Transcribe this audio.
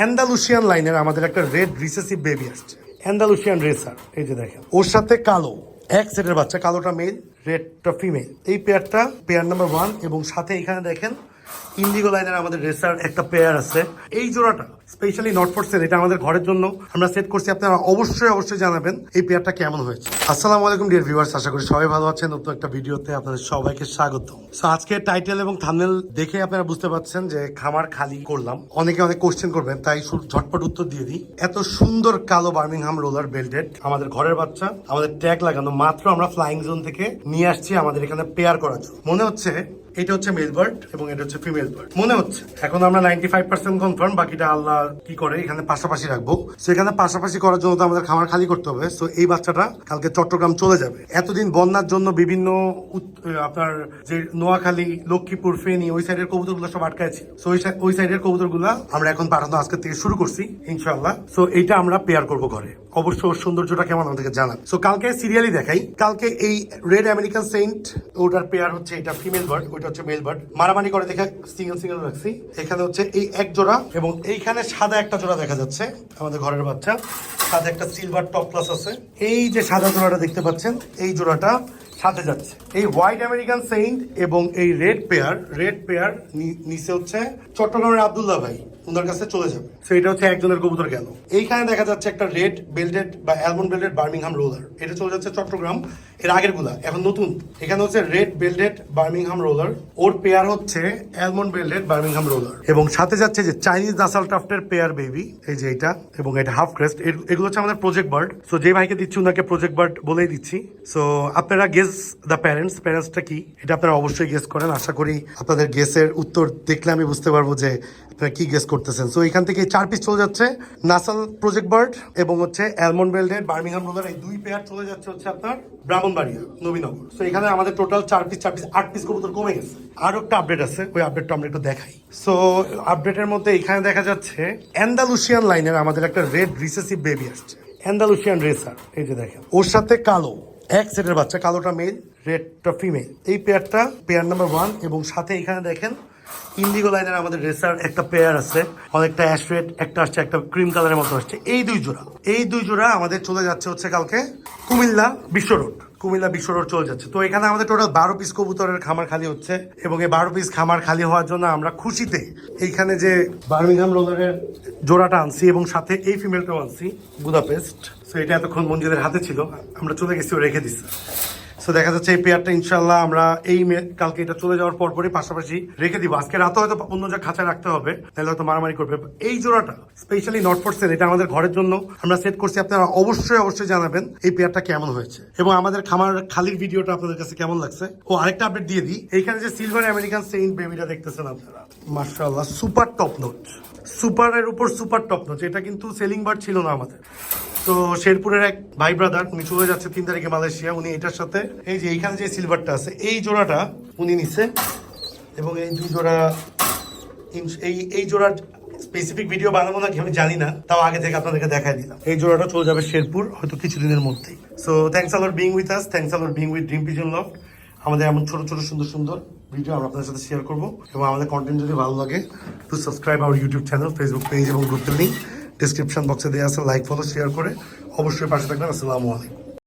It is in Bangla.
অ্যান্ডালুসিয়ান লাইনের আমাদের একটা রেড রিসেসিভ বেবি আসছে। অ্যান্ডালুসিয়ান রেসার, এই যে দেখেন। ওর সাথে কালো, এক সেটের বাচ্চা, কালোটা মেল, রেডটা ফিমেল। এই পেয়ারটা পেয়ার নাম্বার ওয়ান এবং সাথে এখানে দেখেন ইন্ডিগো লাইনের আমাদের রেসার একটা পেয়ার আছে। এই জোড়াটা স্পেশালি নট ফর সেল এটা আমাদের ঘরের জন্য। আমরা সেট করছি, আপনারা অবশ্যই অবশ্যই জানাবেন এই পেয়ারটা কেমন হয়েছে। আসসালামু আলাইকুম ডিয়ার ভিউয়ার্স আশা করি সবাই ভালো আছেন। নতুন একটা ভিডিওতে আপনাদের সবাইকে স্বাগত আজকে টাইটেল এবং থামনেল দেখে আপনারা বুঝতে পারছেন যে খামার খালি করলাম। অনেকে অনেক কোশ্চেন করবেন, তাই ঝটপট উত্তর দিয়ে দিই। এত সুন্দর কালো বার্মিংহাম রোলার বেল্টেড আমাদের ঘরের বাচ্চা, আমাদের ট্যাগ লাগানো, মাত্র আমরা ফ্লাইং জোন থেকে নিয়ে আসছি আমাদের এখানে পেয়ার করার জন্য। মনে হচ্ছে এটা হচ্ছে মেল বার্ড এবং এটা হচ্ছে ফিমেল বার্ড মনে হচ্ছে। এখন আমরা নাইনটি ফাইভ পার্সেন্ট কনফার্ম বাকিটা আল্লাহ কি করে? এখানে পাশাপাশি রাখব। এখানে পাশাপাশি করার জন্য তো আমাদের খামার খালি করতে হবে। সো এই বাচ্চাটা কালকে চট্টগ্রাম চলে যাবে। এতদিন বন্যার জন্য বিভিন্ন আপনার যে নোয়াখালী, লক্ষ্মীপুর, ফেনী, ওই সাইডের কবুতরগুলো সব আটকায় ছিল। সো ওই সাইডের কবুতরগুলো আমরা এখন পাঠানো আজকে থেকে শুরু করছি ইনশাল্লাহ সো এইটা আমরা পেয়ার করব ঘরে। অবশ্য ওর সৌন্দর্যটা কেমন আমাদেরকে জানান সো কালকে সিরিয়ালি দেখাই। কালকে এই রেড আমেরিকান সেন্ট ওটার পেয়ার হচ্ছে এটা ফিমেল বার্ড ওইটা হচ্ছে মেল বার্ড মারামারি করে দেখে সিঙ্গেল সিঙ্গেল রাখছি। এখানে হচ্ছে এই এক জোড়া এবং এইখানে সাদা একটা জোড়া দেখা যাচ্ছে আমাদের ঘরের বাচ্চা। সাথে একটা সিলভার টপ ক্লাস আছে। এই যে সাদা জোড়াটা দেখতে পাচ্ছেন, এই জোড়াটা সাথে যাচ্ছে। এই হোয়াইট আমেরিকান সেন্ট এবং এই রেড পেয়ার রেড পেয়ার নিচে হচ্ছে চট্টগ্রামের আবদুল্লাহ ভাই ওনার কাছে চলে যাবে। সো এটা হচ্ছে একজনের কবুতর গেল এইখানে দেখা যাচ্ছে একটা রেড বেল্টেড বা অ্যালমন্ড বেল্টেড বার্মিংহাম রোলার এটা চলে যাচ্ছে চট্টগ্রাম, এর আগেরগুলা, এখন নতুন। এখানে হচ্ছে রেড বেল্টেড বার্মিংহাম রোলার ওর পেয়ার হচ্ছে অ্যালমন্ড বেল্টেড বার্মিংহাম রোলার এবং সাথে যাচ্ছে যে চাইনিজ নাসাল টাফটের পেয়ার বেবি এই যে এটা, এবং এটা হাফ ক্রেস্ট এগুলো হচ্ছে আমাদের প্রজেক্ট বার্ড সো যে ভাইকে দিচ্ছি ওনাকে প্রজেক্ট বার্ড বলেই দিচ্ছি। সো আপনারা গেস দ্য প্যারেন্টস প্যারেন্টসটা কি? এটা আপনারা অবশ্যই গেস করেন। আশা করি আপনাদের গেসের উত্তর দেখলে আমি বুঝতে পারব যে আপনারা কি গেস করতেছেন। সো এখান থেকে চার পিস চলে যাচ্ছে। নাসাল প্রজেক্ট বার্ড এবং হচ্ছে অ্যালমন্ড বেল্টেড বার্মিংহাম রোলার এই দুই পেয়ার চলে যাচ্ছে হচ্ছে আপনার ব্রাহ্মণবাড়িয়া নবীনগর সো এখানে আমাদের টোটাল চার পিস চার পিস আট পিস কবুতর কমে গেছে। আরও একটা আপডেট আছে, ওই আপডেটটা আমরা একটু দেখাই। সো আপডেটের মধ্যে এখানে দেখা যাচ্ছে অ্যান্ডালুসিয়ান লাইনের আমাদের একটা রেড রিসেসিভ বেবি আসছে। অ্যান্ডালুসিয়ান রেসার এই যে দেখেন। ওর সাথে কালো। এক সেটের বাচ্চা, কালোটা মেল রেডটা ফিমেল এই পেয়ারটা পেয়ার নাম্বার ওয়ান এবং সাথে এখানে দেখেন ইন্ডিগো লাইনের আমাদের রেসার একটা পেয়ার আছে। অনেকটা অ্যাশ রেড একটা আসছে, একটা ক্রিম কালারের মতো আসছে। এই দুই জোড়া। এই দুই জোড়া আমাদের চলে যাচ্ছে হচ্ছে কালকে কুমিল্লা বিশ্ব রোড কুমিল্লা বিশ্ব রোড চলে যাচ্ছে। তো এখানে আমাদের টোটাল বারো পিস কবুতরের খামার খালি হচ্ছে এবং এই বারো পিস খামার খালি হওয়ার জন্য আমরা খুশিতে এইখানে যে বার্মিংহাম রোলারের জোড়াটা আনছি এবং সাথে এই ফিমেলটাও আনছি বুদাপেস্ট সো এটা এতক্ষণ মঞ্জিদের হাতে ছিল। আমরা চলে গেছি রেখে দিচ্ছি সো দেখা যাচ্ছে এই পেয়ারটা ইনশাল্লাহ আমরা এই কালকে এটা চলে যাওয়ার পর পরই পাশাপাশি রেখে দিব। আজকে রাতে হয়তো অন্য যা খাঁচায় রাখতে হবে, তাহলে হয়তো মারামারি করবে। এই জোড়াটা স্পেশালি নট ফর সেল এটা আমাদের ঘরের জন্য আমরা সেট করছি, আপনারা অবশ্যই অবশ্যই জানাবেন এই পেয়ারটা কেমন হয়েছে। এবং আমাদের খামার খালির ভিডিওটা আপনাদের কাছে কেমন লাগছে? ও আরেকটা আপডেট দিয়ে দিই। এইখানে যে সিলভার আমেরিকান সেইন্ট বেবিটা দেখতেছেন আপনারা। মার্শাল্লাহ সুপার টপ নোট সুপারের উপর সুপার টপ নোট এটা কিন্তু সেলিং বার ছিল না আমাদের। তো শেরপুরের এক ভাই ব্রাদার উনি চলে যাচ্ছে তিন তারিখে মালয়েশিয়া, উনি এটার সাথে, এই যে এইখানে যে সিলভারটা আছে, এই জোড়াটা উনি নিচ্ছে এবং এই দুই জোড়া এই এই জোড়ার স্পেসিফিক ভিডিও বানাবো নাকি আমি জানি না, তাও আগে থেকে আপনাদেরকে দেখাই দিলাম। এই জোড়াটা চলে যাবে শেরপুর, হয়তো কিছুদিনের মধ্যেই। সো থ্যাংকস আলোর বিং উইথ আস থ্যাংকস আলোর being with dream pigeon loft আমাদের এমন ছোট ছোট, সুন্দর সুন্দর ভিডিও আমরা আপনাদের সাথে শেয়ার করব, এবং আমাদের কন্টেন্ট যদি ভালো লাগে to subscribe our YouTube channel Facebook page এবং গ্রুপের লিঙ্ক ডিসক্রিপশন বক্সে দেওয়া আছে লাইক ফলো শেয়ার করে অবশ্যই পাশে থাকবেন। আসসালামু আলাইকুম।